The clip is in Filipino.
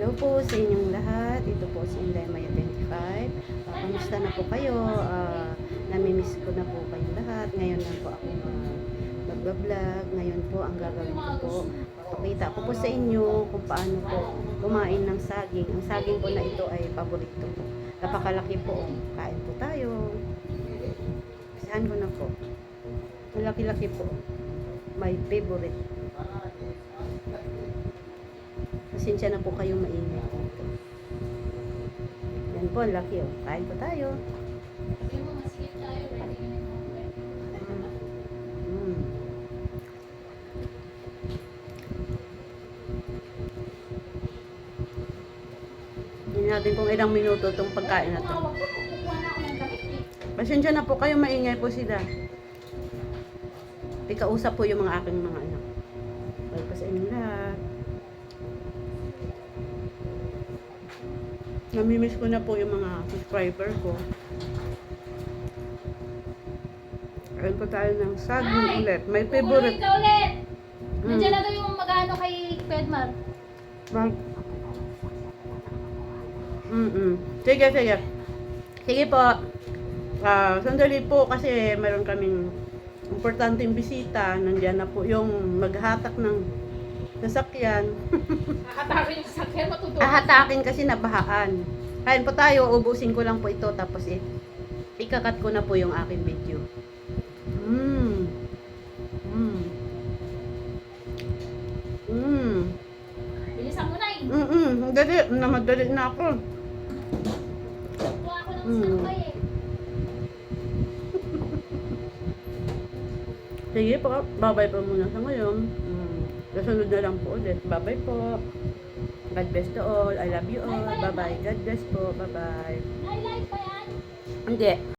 Hello po sa inyong lahat. Ito po si Inday Maya 25. Uh, kamusta na po kayo? Uh, namimiss ko na po kayong lahat. Ngayon lang po ako uh, magbablog. Ngayon po ang gagawin ko po. Papakita ko po sa inyo kung paano po kumain ng saging. Ang saging po na ito ay paborito po. Napakalaki po. Kain po tayo. Saan ko na po? Malaki-laki po. My favorite. Pasensya na po kayong maingay. Yan po, ang laki oh. Kain po tayo. Mm. Hindi natin kung ilang minuto itong pagkain na to. Pasensya na po kayo, maingay po sila. Ikausap po yung mga aking mga anak. Bye pa sa inyo lahat. Namimiss ko na po yung mga subscriber ko. Kain po tayo ng saging ulit. May Ulit favorite. ka ulit! Mm. Nandiyan na daw yung mag-ano kay Pedmar. Mag... Mm-mm. Sige, sige. Sige po. Ah, sandali po kasi meron kaming importanteng bisita. Nandiyan na po yung maghatak ng sasakyan. Nakatakin yung sakyan, matutulog. Ahatakin kasi nabahaan. Kain po tayo, ubusin ko lang po ito tapos eh, ikakat ko na po yung aking video. Mmm. Mmm. Mmm. Bilisan mo na eh. Mm-mm. Dali. Namadali na ako. Kuha ako ng Mm. eh. Sige po. Babay po muna sa ngayon. Kasunod na lang po ulit. Babay po. God bless to all. I love you all. Bye-bye. God bless po. Bye-bye. Hindi.